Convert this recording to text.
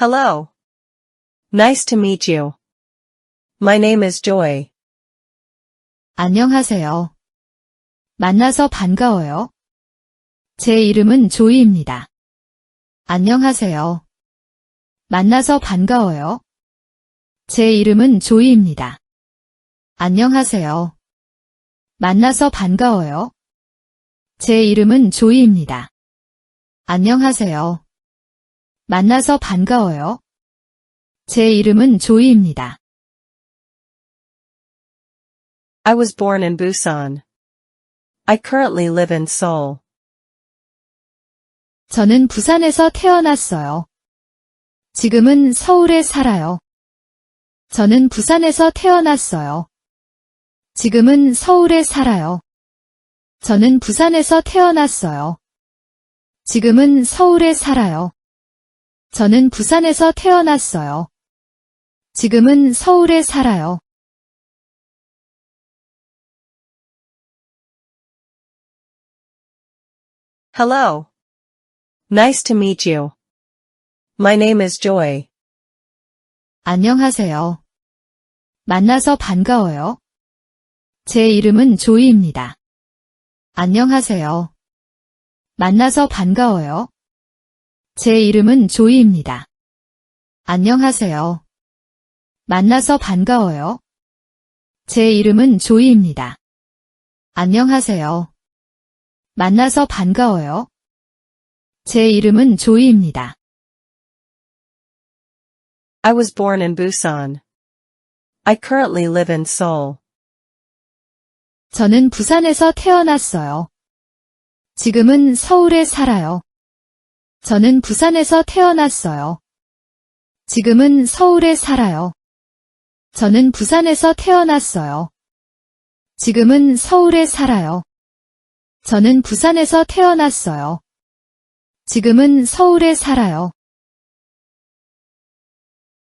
Hello. Nice to meet you. My name is Joy. 안녕하세요. 만나서 반가워요. 제 이름은 조이입니다. 안녕하세요. 만나서 반가워요. 제 이름은 조이입니다. 안녕하세요. 만나서 반가워요. 제 이름은 조이입니다. 안녕하세요. 만나서 반가워요. 제 이름은 조이입니다. I was born in Busan. I currently live in Seoul. 저는 부산에서 태어났어요. 지금은 서울에 살아요. 저는 부산에서 태어났어요. 지금은 서울에 살아요. 저는 부산에서 태어났어요. 지금은 서울에 살아요. 저는 부산에서 태어났어요. 지금은 서울에 살아요. Hello. Nice to meet you. My name is Joy. 안녕하세요. 만나서 반가워요. 제 이름은 조이입니다. 안녕하세요. 만나서 반가워요. 제 이름은 조이입니다. 안녕하세요. 만나서 반가워요. 제 이름은 조이입니다. 안녕하세요. 만나서 반가워요. 제 이름은 조이입니다. I was born in Busan. I currently live in Seoul. 저는 부산에서 태어났어요. 지금은 서울에 살아요. 저는 부산에서 태어났어요. 지금은 서울에 살아요. 저는 부산에서 태어났어요. 지금은 서울에 살아요. 저는 부산에서 태어났어요. 지금은 서울에 살아요.